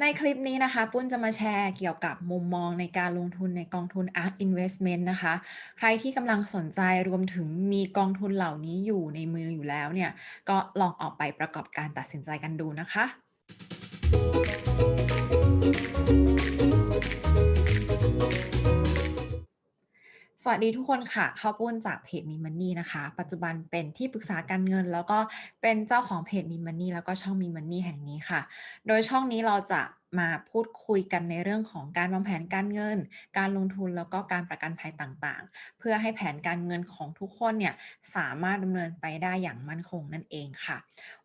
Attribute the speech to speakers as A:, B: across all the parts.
A: ในคลิปนี้นะคะ ปุ้นจะมาแชร์เกี่ยวกับมุมมองในการลงทุนในกองทุน ARK Investment นะคะ ใครที่กำลังสนใจรวมถึงมีกองทุนเหล่านี้อยู่ในมืออยู่แล้วเนี่ย ก็ลองออกไปประกอบการตัดสินใจกันดูนะคะ สวัสดีทุกคนค่ะ ข้าวปุ้นจากเพจมีมันนี่นะคะ ปัจจุบันเป็นที่ปรึกษาการเงิน แล้วก็เป็นเจ้าของเพจมีมันนี่แล้วก็ช่องมีมันนี่แห่งนี้ค่ะ โดยช่องนี้เราจะ มาพูดคุยกันในเรื่องของการวางแผนการเงิน การลงทุนแล้วก็การประกันภัยต่างๆ เพื่อให้แผนการเงินของทุกคนเนี่ยสามารถดำเนินไปได้อย่างมั่นคงนั่นเองค่ะ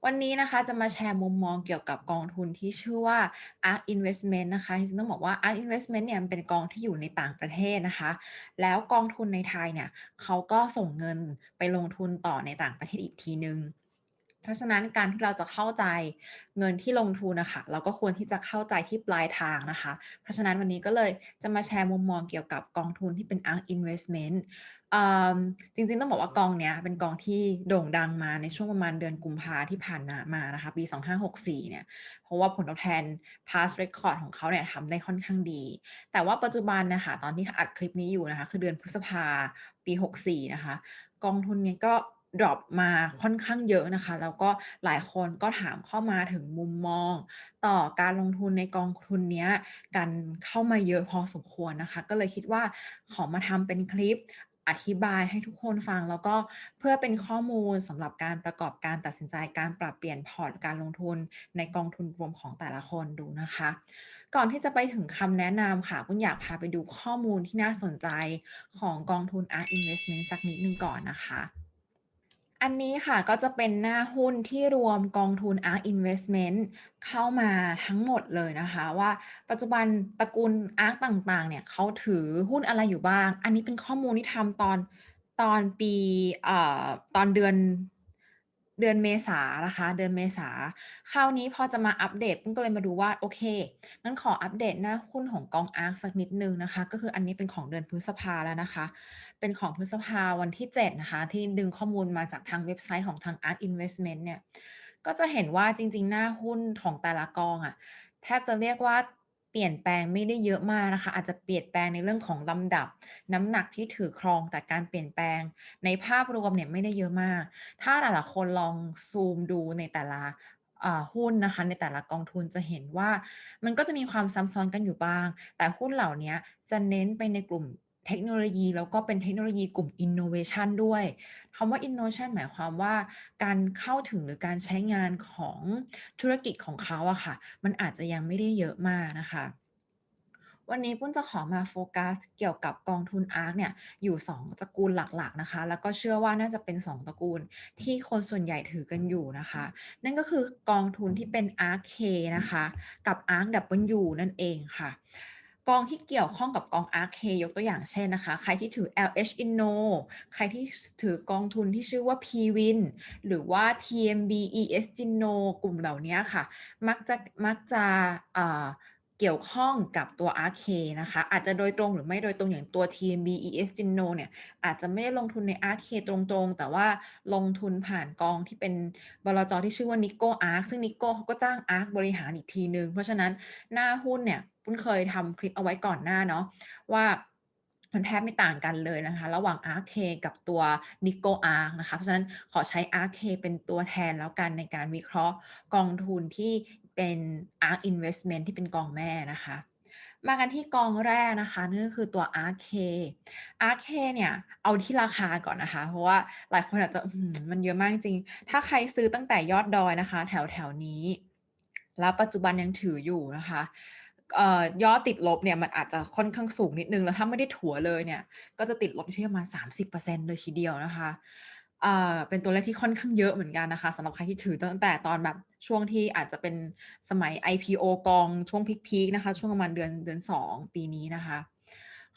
A: วันนี้นะคะจะมาแชร์มุมมองเกี่ยวกับกองทุนที่ชื่อว่า ARK Investment นะคะจริงต้องบอกว่า ARK Investment เนี่ยมันเป็นกองที่อยู่ในต่างประเทศนะคะ แล้วกองทุนในไทยเนี่ยเขาก็ส่งเงินไปลงทุนต่อในต่างประเทศอีกทีนึง เพราะฉะนั้นการที่เราจะเข้าใจเงินที่ลงทุนนะคะ เราก็ควรที่จะเข้าใจที่ปลายทางนะคะ เพราะฉะนั้นวันนี้ก็เลยจะมาแชร์มุมมองเกี่ยวกับกองทุนที่เป็น ARK Investment อืมจริงๆต้องบอกว่ากองเนี้ยเป็นกองที่โด่งดังมาในช่วงประมาณเดือนกุมภาที่ผ่านมานะคะ ปี 2564 เนี่ย เพราะว่าผลตอบแทน past record ของเขาเนี่ยทำได้ค่อนข้างดี แต่ว่าปัจจุบันนะคะ ตอนที่อัดคลิปนี้อยู่นะคะ คือเดือนพฤษภาปี 64 นะคะ กองทุนเนี้ยก็ ดรอปมาค่อนข้างเยอะนะคะ แล้วก็หลายคนก็ถามเข้ามาถึงมุมมอง ต่อการลงทุนในกองทุนนี้กันเข้ามาเยอะพอสมควรนะคะ ก็เลยคิดว่าขอมาทำเป็นคลิปอธิบายให้ทุกคนฟังแล้วก็เพื่อเป็นข้อมูลสำหรับการประกอบการตัดสินใจการปรับเปลี่ยนพอร์ตการลงทุนในกองทุนรวมของแต่ละคนดูนะคะ ก่อนที่จะไปถึงคำแนะนำค่ะปุ้นอยากพาไปดูข้อมูลที่น่าสนใจของกองทุน ARK Investment สักนิดนึงก่อนนะคะ อันนี้ค่ะก็จะเป็นหน้าหุ้นที่รวมกองทุน ARK Investment เข้ามาทั้งหมดเลยนะคะ ว่าปัจจุบันตระกูล ARK ต่างๆ เนี่ยเขาถือหุ้นอะไรอยู่บ้าง อันนี้เป็นข้อมูลที่ทำตอนตอนปีเอ่อตอนเดือน เดือนเมษานะคะ เดือนเมษาคราวนี้พอจะมาอัปเดตปุ้นก็เลยมาดูว่าโอเคงั้นขออัปเดตหน้าหุ้นของกอง ARK สักนิดนึงนะคะ ก็คืออันนี้เป็นของเดือนพฤษภาแล้วนะคะ เป็นของพฤษภาวันที่ 7 นะคะ ที่ดึงข้อมูลมาจากทางเว็บไซต์ของทาง ARK Investment เนี่ยก็จะเห็นว่าจริง ๆ หน้าหุ้นของแต่ละกองอะแทบจะเรียกว่า เปลี่ยนแปลงไม่ได้เยอะมากนะคะ อาจจะเปลี่ยนแปลงในเรื่องของลำดับ น้ำหนักที่ถือครองแต่การเปลี่ยนแปลง ในภาพรวมเนี่ยไม่ได้เยอะมาก ถ้าแต่ละคนลองซูมดูในแต่ละหุ้นนะคะในแต่ละกองทุนจะเห็นว่า มันก็จะมีความซ้ำซ้อนกันอยู่บ้าง แต่หุ้นเหล่านี้จะเน้นไปในกลุ่ม เทคโนโลยีแล้วก็เป็นเทคโนโลยีกลุ่ม Innovation ด้วยคำว่า Innovation หมายความว่าการเข้าถึงหรือการใช้งานของธุรกิจของเขาอะค่ะ มันอาจจะยังไม่ได้เยอะมากนะคะวันนี้ปุ้นจะขอมาโฟกัสเกี่ยวกับกองทุน ARK เนี่ยอยู่ 2 ตระกูลหลักๆนะคะ แล้วก็เชื่อว่าน่าจะเป็น 2 ตระกูลที่คนส่วนใหญ่ถือกันอยู่นะคะ นั่นก็คือกองทุนที่เป็น ARK-K นะคะ กับ ARK-W นั่นเองค่ะ กองที่เกี่ยวข้องกับกอง ARK-K ยกตัวอย่างเช่นนะคะ ใครที่ถือ LH Inno ใครที่ถือกองทุนที่ชื่อว่า PWIN หรือว่า TMB ES Inno กลุ่มเหล่านี้ค่ะ มักจะมักจะเกี่ยวข้องกับตัว Ark นะคะ อาจจะโดยตรงหรือไม่โดยตรงอย่างตัว TMB ES Inno เนี่ย อาจจะไม่ได้ลงทุนใน Ark ตรงๆ แต่ว่าลงทุนผ่านกองที่เป็นบลจที่ชื่อว่า Nikko ARK ซึ่ง Nikko เขาก็จ้าง ARK บริหารอีกทีนึง เพราะฉะนั้นหน้าหุ้นเนี่ย ปุ้นเคยทำคลิปเอาไว้ก่อนหน้าเนาะว่ามันแทบไม่ต่างกันเลยนะคะ ระหว่าง ARK กับตัว Nikko ARK นะคะ เพราะฉะนั้นขอใช้ ARK เป็นตัวแทนแล้วกันในการวิเคราะห์กองทุนที่เป็น ARK Investment ที่เป็นกองแม่นะคะ มากันที่กองแรกนะคะนั่นก็คือตัว ARKARK เนี่ย เอาที่ราคาก่อนนะคะ เพราะว่าหลายคนอาจจะมันเยอะมากจริง ถ้าใครซื้อตั้งแต่ยอดดอยนะคะ แถวแถวนี้ แล้วปัจจุบันยังถืออยู่นะคะ ยอดติดลบเนี่ยมันอาจจะค่อนข้างสูงนิดนึง แล้วถ้าไม่ได้ถัวเลยเนี่ย ก็จะติดลบที่ประมาณ 30%เลยทีเดียวนะคะเอ่อเป็นตัวเลขที่ค่อนข้างเยอะเหมือนกันนะคะสำหรับใครที่ถือตั้งแต่ตอนแบบช่วงที่อาจจะเป็นสมัย IPO กองช่วงพีคๆนะคะ ช่วงประมาณเดือนเดือน 2 ปีนี้นะคะ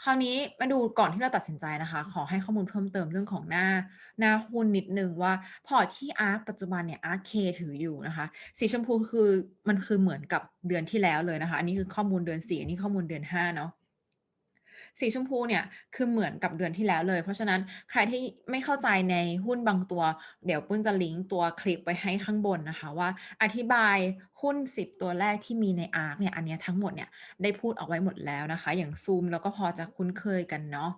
A: คราวนี้มาดูก่อนที่เราตัดสินใจนะคะ ขอให้ข้อมูลเพิ่มเติมเรื่องของหน้าหน้าหุ้นนิดนึงว่าพอที่อาร์ตปัจจุบันเนี่ยอาร์ตเคถืออยู่นะคะ สีชมพูคือมันคือเหมือนกับเดือนที่แล้วเลยนะคะ อันนี้คือข้อมูลเดือน4อันนี้ข้อมูลเดือนห้าเนาะ สีชมพูเนี่ยคือเหมือนกับเดือนที่แล้วเลย เพราะฉะนั้นใครที่ไม่เข้าใจในหุ้นบางตัว เดี๋ยวปุ้นจะลิงก์ตัวคลิปไว้ให้ข้างบนนะคะว่าอธิบายหุ้น 10 ตัวแรกที่มีใน ARK เนี่ยอันนี้ทั้งหมดเนี่ยได้พูดเอาไว้หมดแล้วนะคะ อย่างซูมเราก็พอจะคุ้นเคยกันเนาะ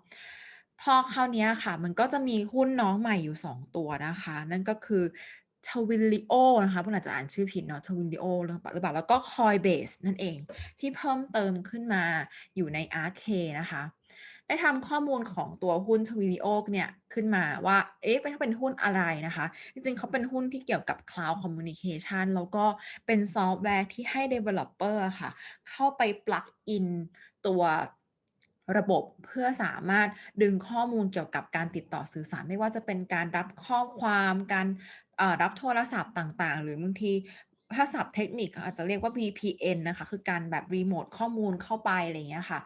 A: พอคราวนี้ค่ะ มันก็จะมีหุ้นน้องใหม่อยู่ 2 ตัวนะคะ นั่นก็คือ Twilio นะคะปุ้นอาจจะอ่านชื่อผิดเนาะ Twilio หรือเปล่าหรือเปล่าแล้วก็ Coinbase นั่นเอง ที่เพิ่มเติมขึ้นมาอยู่ใน ARK นะคะ ได้ทำข้อมูลของตัวหุ้น Twilio เนี่ยขึ้นมาว่า เอ๊ะมันเป็นหุ้นอะไรนะคะ จริงๆเขาเป็นหุ้นที่เกี่ยวกับ Cloud Communication แล้วก็เป็นซอฟต์แวร์ที่ให้ Developer อะค่ะ เข้าไป plug in ตัว ระบบเพื่อสามารถดึงข้อมูลเกี่ยวกับการติดต่อสื่อสาร ไม่ว่าจะเป็นการรับข้อความการรับโทรศัพท์ต่างๆ หรือบางทีถ้าศัพท์เทคนิคอาจจะเรียกว่า VPN นะคะ คือการแบบ remote ข้อมูลเข้าไปอะไรอย่างเงี้ยค่ะ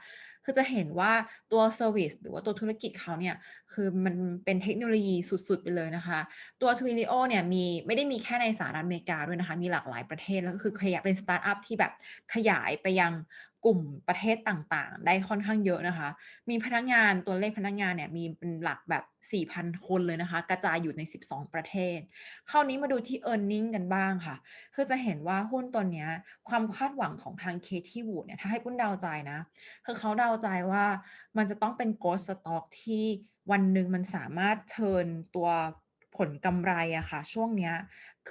A: คือจะเห็นว่าตัวเซอร์วิสหรือว่าตัวธุรกิจเขาเนี่ย คือมันเป็นเทคโนโลยีสุดๆ ไปเลยนะคะ ตัว Twilio เนี่ยมีไม่ได้มีแค่ในสหรัฐอเมริกาด้วยนะคะ มีหลากหลายประเทศ แล้วก็คือขยายเป็นสตาร์ตอัปที่แบบขยายไปยัง กลุ่มประเทศต่างๆ ได้ค่อนข้างเยอะนะคะ มีพนักงานตัวเลขพนักงานเนี่ยมีเป็นหลักแบบ 4,000 คนเลยนะคะ กระจายอยู่ใน 12 ประเทศ คราวนี้มาดูที่ earning กันบ้างค่ะ คือจะเห็นว่าหุ้นตัวเนี้ยความคาดหวังของทาง Katy Wood เนี่ยถ้าให้ปุ้นเดาใจนะ คือเขาเดาใจว่ามันจะต้องเป็น growth stock ที่วันหนึ่งมันสามารถเทิร์นตัว ผลกำไรอะค่ะ ช่วงเนี้ย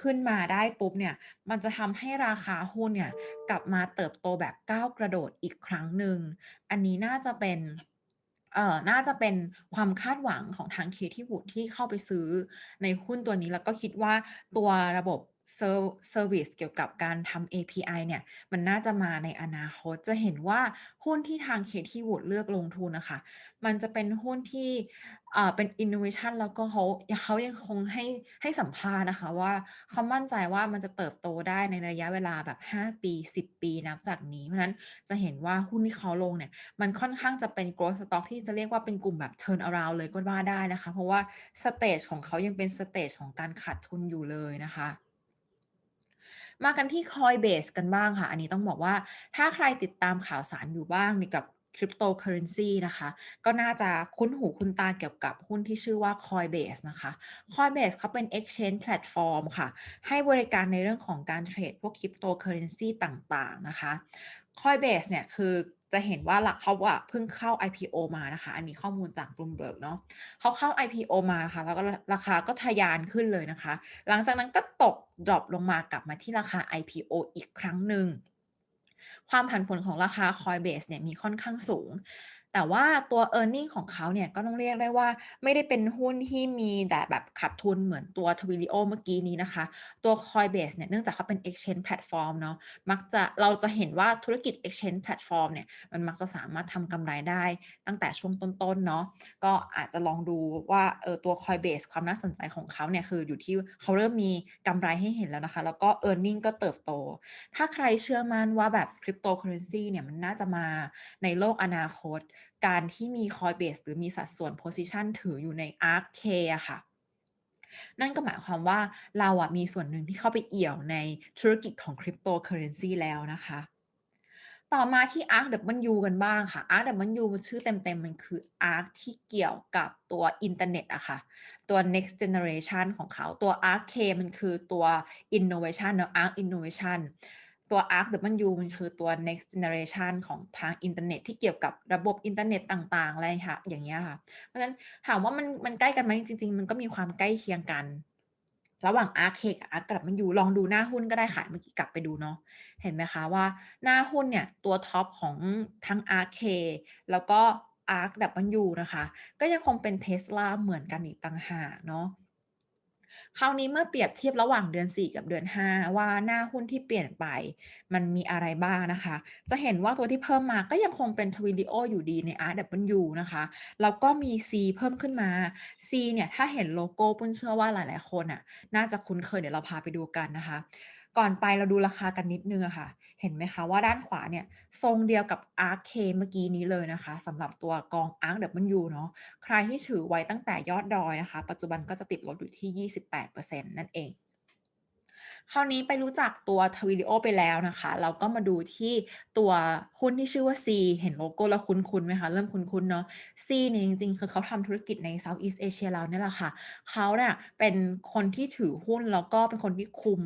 A: ขึ้นมาได้ปุ๊บเนี่ยมันจะทำให้ราคาหุ้นเนี่ยกลับมาเติบโตแบบก้าวกระโดดอีกครั้งหนึ่ง อันนี้น่าจะเป็นเอ่อน่าจะเป็นความคาดหวังของทาง Katy Wood ที่เข้าไปซื้อในหุ้นตัวนี้แล้วก็คิดว่าตัวระบบ เซอร์วิสเกี่ยวกับการทำ API เนี่ยมันน่าจะมาในอนาคตจะเห็นว่าหุ้นที่ทาง Katy Wood เลือกลงทุนนะคะ มันจะเป็นหุ้นที่เป็น innovation แล้วก็เขาเขายังคงให้ให้สัมภาษณ์นะคะว่าเขามั่นใจว่ามันจะเติบโตได้ในระยะเวลาแบบ 5 ปี 10 ปีนับจากนี้ เพราะฉะนั้นจะเห็นว่าหุ้นที่เขาลงเนี่ยมันค่อนข้างจะเป็น growth stock ที่จะเรียกว่าเป็นกลุ่มแบบ turn around เลยก็ว่าได้นะคะ เพราะว่าสเตจของเขายังเป็นสเตจของการขาดทุนอยู่เลยนะคะ มากันที่ Coinbase กันบ้างค่ะ อันนี้ต้องบอกว่าถ้าใครติดตามข่าวสารอยู่บ้างเกี่ยวกับคริปโตเคอเรนซีนะคะ ก็น่าจะคุ้นหูคุ้นตาเกี่ยวกับหุ้นที่ชื่อว่า Coinbase นะคะ Coinbase เขาเป็น exchange platform ค่ะ ให้บริการในเรื่องของการเทรดพวกคริปโตเคอเรนซีต่างๆนะคะ Coinbase เนี่ยคือ จะเห็นว่าหลักเขาว่าเพิ่งเข้า IPO มานะคะ อันนี้ข้อมูลจาก Bloomberg เนาะเขาเข้า IPO มาค่ะแล้วก็ราคาก็ทะยานขึ้นเลยนะคะ หลังจากนั้นก็ตกดรอปลงมากลับมาที่ราคา IPO อีกครั้งหนึ่งความผันผวนของราคา Coinbase เนี่ยมีค่อนข้างสูง แต่ว่าตัว earning ของเขาเนี่ยก็ต้องเรียกได้ว่าไม่ได้เป็นหุ้นที่มีแต่แบบขาดทุนเหมือนตัว Twilio เมื่อกี้นี้นะคะ ตัว Coinbase เนี่ยเนื่องจากเขาเป็น exchange platform เนาะมักจะเราจะเห็นว่าธุรกิจ exchange platform เนี่ยมันมักจะสามารถทำกำไรได้ตั้งแต่ช่วงต้นๆเนาะก็อาจจะลองดูว่าเออตัว Coinbase ความน่าสนใจของเขาเนี่ยคืออยู่ที่เขาเริ่มมีกำไรให้เห็นแล้วนะคะ แล้วก็ earning ก็เติบโต ถ้าใครเชื่อมั่นว่าแบบ Cryptocurrency เนี่ยมันน่าจะมาในโลกอนาคตการที่มี Coinbase หรือมีสัดส่วน position ถืออยู่ใน ARK อะค่ะ นั่นก็หมายความว่าเราอะมีส่วนหนึ่งที่เข้าไปเอี่ยวในธุรกิจของ Cryptocurrency แล้วนะคะ ต่อมาที่ ARKW กันบ้างค่ะ ARKW ชื่อเต็มๆ มันคือ ARK ที่เกี่ยวกับตัวอินเทอร์เน็ตอะค่ะ ตัว next generation ของเขา ตัว ARK มันคือตัว innovation เนาะ ARK Innovation ตัว ARKW มันคือตัว next generation ของทางอินเทอร์เน็ตที่เกี่ยวกับระบบอินเทอร์เน็ตต่าง ๆ อะไรค่ะ อย่างเงี้ยค่ะ เพราะฉะนั้นถามว่ามันมันใกล้กันไหม?จริง ๆ มันก็มีความใกล้เคียงกัน ระหว่าง ARK กับ ARKW ลองดูหน้าหุ้นก็ได้ค่ะเมื่อกี้กลับไปดูเนาะเห็นไหมคะว่าหน้าหุ้นเนี่ยตัวท็อปของทั้ง ARK แล้วก็ ARKW นะคะ ก็ยังคงเป็น Tesla เหมือนกันอีกต่างหากเนาะ คราวนี้เมื่อเปรียบเทียบระหว่างเดือน 4 กับเดือน 5 ว่าหน้าหุ้นที่เปลี่ยนไป มันมีอะไรบ้างนะคะ จะเห็นว่าตัวที่เพิ่มมาก็ยังคงเป็นทวินดิโออยู่ดีใน RW นะคะแล้วก็มี C เพิ่มขึ้นมา C เนี่ยถ้าเห็นโลโก้ปุ้นเชื่อว่าหลาย ๆ คนน่ะน่าจะคุ้นเคยเดี๋ยวเราพาไปดูกันนะคะ ก่อนไปเราดูราคากันนิดนึงอะค่ะ เห็นไหมคะว่าด้านขวาเนี่ยทรงเดียวกับ ARK เมื่อกี้นี้เลยนะคะสำหรับตัวกอง ARKW เนาะใครที่ถือไว้ตั้งแต่ยอดดอยนะคะ ปัจจุบันก็จะติดลบอยู่ที่ 28%นั่นเอง คราวนี้ไปรู้จักตัว Twilio ไปแล้วนะคะ เราก็มาดูที่ตัวหุ้นที่ชื่อว่า Sea เห็นโลโก้แล้วคุ้นๆไหมคะ เริ่มคุ้นๆเนาะ Sea เนี่ยจริงๆ คือเขาทำธุรกิจใน Southeast Asia เราเนี่ยแหละค่ะ เขาเนี่ยเป็นคนที่ถือหุ้นแล้วก็เป็นคนที่คุม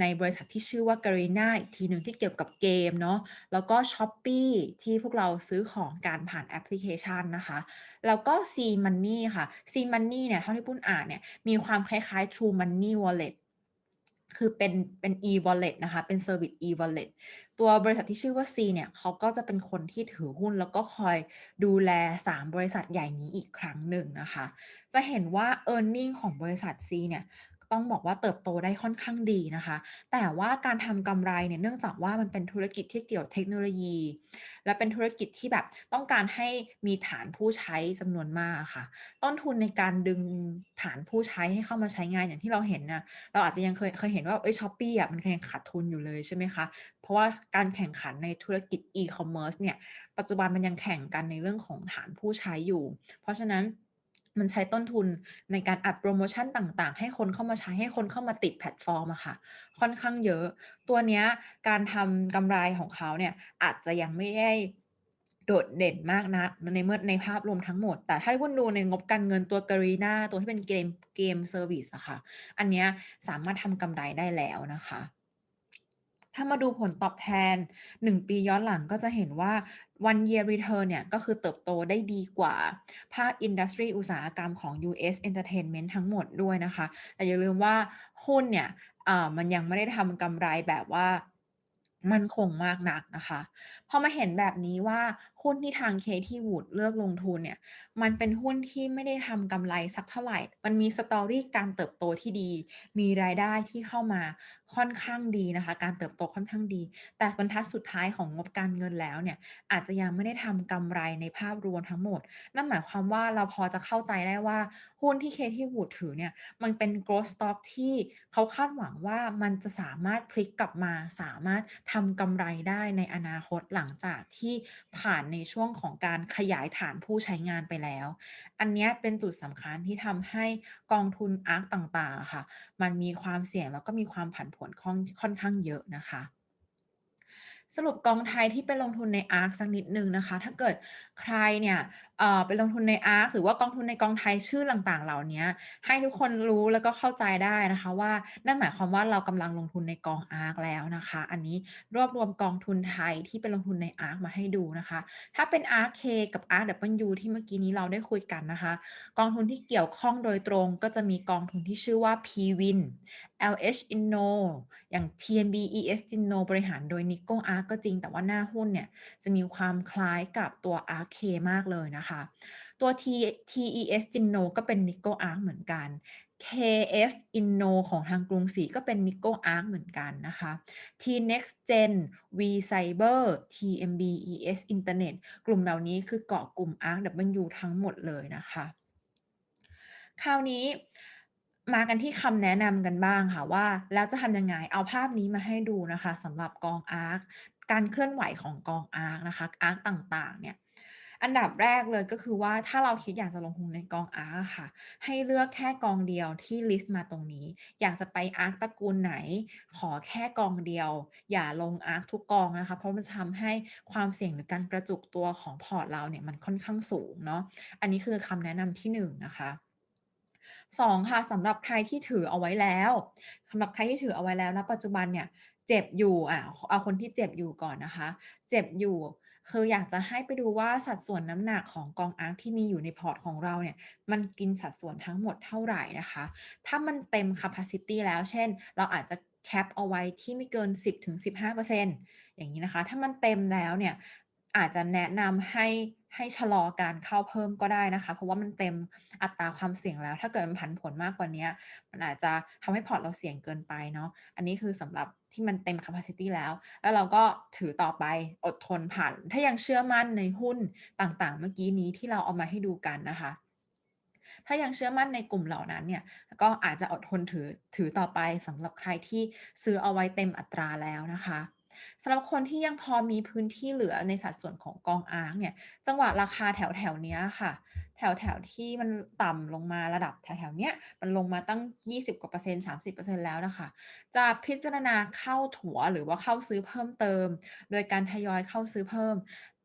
A: ในบริษัทที่ชื่อว่า Garena อีกทีหนึ่งที่เกี่ยวกับเกมเนาะ แล้วก็ Shopee ที่พวกเราซื้อของกันผ่านแอปพลิเคชันนะคะ แล้วก็ Sea Money ค่ะ Sea Money เนี่ยเท่าที่ปุ้นอ่านเนี่ยมีความคล้ายๆ True Money Wallet คือเป็นเป็น e-wallet นะคะ เป็นเซอร์วิส e-wallet ตัวบริษัทที่ชื่อว่า C เนี่ยเขาก็จะเป็นคนที่ถือหุ้นแล้วก็คอยดูแล 3 บริษัทใหญ่นี้อีกครั้งหนึ่งนะคะ จะเห็นว่า earning ของบริษัท C เนี่ย ต้องบอกว่าเติบโตได้ค่อนข้างดีนะคะ แต่ว่าการทำกำไรเนี่ยเนื่องจากว่ามันเป็นธุรกิจที่เกี่ยวเทคโนโลยี และเป็นธุรกิจที่แบบต้องการให้มีฐานผู้ใช้จำนวนมากค่ะ ต้นทุนในการดึงฐานผู้ใช้ให้เข้ามาใช้งานอย่างที่เราเห็นน่ะเราอาจจะยังเคยเคยเห็นว่าเฮ้ย Shopee อะมันยังขาดทุนอยู่เลยใช่ไหมคะ เพราะว่าการแข่งขันในธุรกิจ e-commerce เนี่ยปัจจุบันมันยังแข่งกันในเรื่องของฐานผู้ใช้อยู่ เพราะฉะนั้น มันใช้ต้นทุนในการอัดโพรโมชั่นต่างๆ ให้คนเข้ามาใช้ให้คนเข้ามาติดแพลตฟอร์มอะค่ะ ค่อนข้างเยอะ ตัวเนี้ยการทำกำไรของเขาเนี่ยอาจจะยังไม่ได้โดดเด่นมากนักในเมื่อในภาพรวมทั้งหมด แต่ถ้าหุ้นดูในงบการเงินตัว Garena ตัวที่เป็นเกมเกมเซอร์วิสอะค่ะ อันเนี้ยสามารถทำกำไรได้แล้วนะคะ ถ้ามาดูผลตอบแทน 1 ปีย้อนหลังก็จะเห็นว่า one year return เนี่ย ก็คือเติบโตได้ดีกว่า ภาคอินดัสทรีอุตสาหกรรมของ US Entertainment ทั้งหมดด้วยนะคะ แต่อย่าลืมว่าหุ้นเนี่ยมันยังไม่ได้ทำกำไรแบบว่ามันคงมากนักนะคะ พอมาเห็นแบบนี้ว่าหุ้นที่ทาง Katie Wood เลือกลงทุนเนี่ย มันเป็นหุ้นที่ไม่ได้ทำกำไรสักเท่าไหร่ มันมี story การเติบโตที่ดี มีรายได้ที่เข้ามาค่อนข้างดีนะคะ การเติบโตค่อนข้างดี แต่บรรทัดสุดท้ายของงบการเงินแล้วเนี่ย อาจจะยังไม่ได้ทำกำไรในภาพรวมทั้งหมด นั่นหมายความว่าเราพอจะเข้าใจได้ว่าหุ้นที่ Katie Wood ถือเนี่ย มันเป็น growth stock ที่เขาคาดหวังว่ามันจะสามารถพลิกกลับมา สามารถทำกำไรได้ในอนาคตหลังังจากที่ผ่านในช่วงของการขยายฐานผู้ใช้งานไปแล้ว อันนี้เป็นจุดสำคัญที่ทำให้กองทุนอาร์ต่างๆค่ะ มันมีความเสี่ยงแล้วก็มีความผันผวนค่อนค่อนข้างเยอะนะคะ สรุปกองไทยที่ไปลงทุนใน ARK สักนิดหนึ่งนะคะ ถ้าเกิดใครเนี่ยไปลงทุนใน ARK หรือว่ากองทุนในกองไทยชื่อต่างๆ เหล่านี้ให้ทุกคนรู้แล้วก็เข้าใจได้นะคะ ว่านั่นหมายความว่าเรากำลังลงทุนในกอง ARK แล้วนะคะ อันนี้รวบรวมกองทุนไทยที่ไปลงทุนใน ARK มาให้ดูนะคะ ถ้าเป็น ARK กับ RW ที่เมื่อกี้นี้เราได้คุยกันนะคะ กองทุนที่เกี่ยวข้องโดยตรงก็จะมีกองทุนที่ชื่อว่า PWIN LH Inno อย่าง TMB ES Inno บริหารโดย Nico ARK ก็จริง แต่ว่าหน้าหุ้นเนี่ยจะมีความคล้ายกับตัว Ark มากเลยนะคะ ตัว T TES Jinno ก็เป็น Nico ARK เหมือนกัน KF Inno ของทางกรุงศรีก็เป็น Nico ARK เหมือนกันนะคะ T NextGen V Cyber TMB ES Internet กลุ่มเหล่านี้คือเกาะกลุ่ม RW ทั้งหมดเลยนะคะ คราวนี้มากันที่คำแนะนำกันบ้างค่ะว่า แล้วจะทำยังไง?เอาภาพนี้มาให้ดูนะคะสำหรับกอง ARK การเคลื่อนไหวของกอง ARK นะคะ ARK ต่างๆเนี่ยอันดับแรกเลยก็คือว่าถ้าเราคิดอยากจะลงทุนในกอง ARK อะค่ะ ให้เลือกแค่กองเดียวที่ลิสต์มาตรงนี้ อยากจะไป ARK ตระกูลไหน ขอแค่กองเดียว อย่าลง ARK ทุกกองนะคะ เพราะมันจะทำให้ความเสี่ยงหรือการกระจุกตัวของพอร์ตเราเนี่ยมันค่อนข้างสูงเนาะอันนี้คือคำแนะนำที่1นะคะ2ค่ะสำหรับใครที่ถือเอาไว้แล้วสำหรับใครที่ถือเอาไว้แล้วณปัจจุบันเนี่ย เจ็บอยู่อะเอาคนที่เจ็บอยู่ก่อนนะคะ เจ็บอยู่คืออยากจะให้ไปดูว่าสัดส่วนน้ำหนักของกองอาร์คที่มีอยู่ในพอร์ตของเราเนี่ย มันกินสัดส่วนทั้งหมดเท่าไหร่นะคะ ถ้ามันเต็มแคปาซิตีแล้ว เช่น เราอาจจะแคปเอาไว้ที่ไม่เกิน 10-15%อย่างนี้นะคะ ถ้ามันเต็มแล้วเนี่ย อาจจะแนะนำให้ให้ชะลอการเข้าเพิ่มก็ได้นะคะ เพราะว่ามันเต็มอัตราความเสี่ยงแล้ว ถ้าเกิดมันผันผวนมากกว่านี้มันอาจจะทำให้พอร์ตเราเสี่ยงเกินไปเนาะอันนี้คือสำหรับที่มันเต็มแคปาซิตีแล้ว แล้วเราก็ถือต่อไปอดทนผ่าน ถ้ายังเชื่อมั่นในหุ้นต่างๆ เมื่อกี้นี้ที่เราเอามาให้ดูกันนะคะ ถ้ายังเชื่อมั่นในกลุ่มเหล่านั้นเนี่ยก็อาจจะอดทนถือถือต่อไปสำหรับใครที่ซื้อเอาไว้เต็มอัตราแล้วนะคะ สำหรับคนที่ยังพอมีพื้นที่เหลือในสัดส่วนของกองอาร์คเนี่ยจังหวะราคาแถวๆเนี้ยค่ะ แถวๆที่มันต่ำลงมาระดับแถวๆเนี้ยมันลงมาตั้ง 20กว่าเปอร์เซ็นต์30%แล้วนะคะ จะพิจารณาเข้าถัวหรือว่าเข้าซื้อเพิ่มเติม โดยการทยอยเข้าซื้อเพิ่ม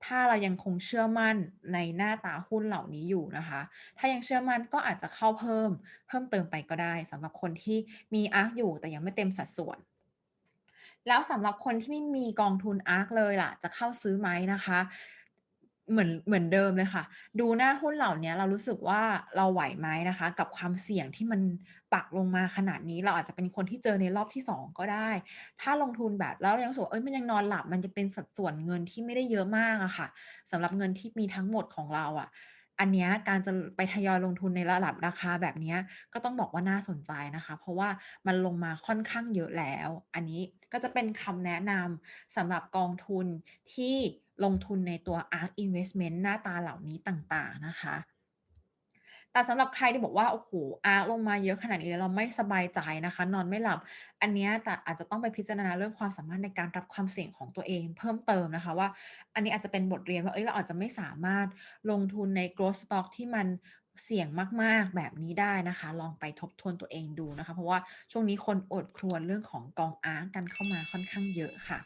A: ถ้าเรายังคงเชื่อมั่นในหน้าตาหุ้นเหล่านี้อยู่นะคะ ถ้ายังเชื่อมั่นก็อาจจะเข้าเพิ่ม เพิ่มเติมไปก็ได้สำหรับคนที่มีอาร์คอยู่แต่ยังไม่เต็มสัดส่วน แล้วสำหรับคนที่ไม่มีกองทุนอาร์คเลยล่ะ จะเข้าซื้อไหมนะคะ เหมือนเหมือนเดิมเลยค่ะ ดูหน้าหุ้นเหล่านี้เรารู้สึกว่าเราไหวไหมนะคะ กับความเสี่ยงที่มันปักลงมาขนาดนี้ เราอาจจะเป็นคนที่เจอในรอบที่ 2 ก็ได้ ถ้าลงทุนแบบแล้วยังสว่าเฮ้ยมันยังนอนหลับมันจะเป็นสัดส่วนเงินที่ไม่ได้เยอะมากอะค่ะสำหรับเงินที่มีทั้งหมดของเราอะ อันนี้การจะไปทยอยลงทุนในระดับราคาแบบนี้ก็ต้องบอกว่าน่าสนใจนะคะ เพราะว่ามันลงมาค่อนข้างเยอะแล้ว อันนี้ก็จะเป็นคำแนะนำสำหรับกองทุนที่ลงทุนในตัว ARK Investment หน้าตาเหล่านี้ต่างๆนะคะ แต่สำหรับใครที่บอกว่าโอ้โฮอาร์ลงมาเยอะขนาดนี้แล้วเราไม่สบายใจนะคะ นอนไม่หลับ อันนี้แต่อาจจะต้องไปพิจารณาเรื่องความสามารถในการรับความเสี่ยงของตัวเองเพิ่มเติมนะคะว่า อันนี้อาจจะเป็นบทเรียนว่าเฮ้ยเราอาจจะไม่สามารถลงทุนใน Growth Stock ที่มันเสี่ยงมาก ๆ แบบนี้ได้นะคะ ลองไปทบทวนตัวเองดูนะคะ เพราะว่าช่วงนี้คนอดครวญเรื่องของกองอาร์กันเข้ามาค่อนข้างเยอะค่ะ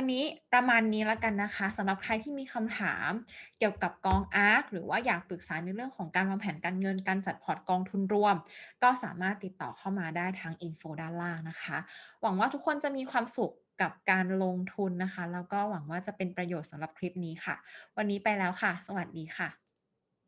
A: วันนี้ประมาณนี้แล้วกันนะคะสำหรับใครที่มีคำถามเกี่ยวกับกองอาร์คหรือว่าอยากปรึกษาในเรื่องของการวางแผนการเงินการจัดพอร์ตกองทุนรวม ก็สามารถติดต่อเข้ามาได้ทางอินโฟด้านล่างนะคะ หวังว่าทุกคนจะมีความสุขกับการลงทุนนะคะ แล้วก็หวังว่าจะเป็นประโยชน์สำหรับคลิปนี้ค่ะ วันนี้ไปแล้วค่ะ สวัสดีค่ะ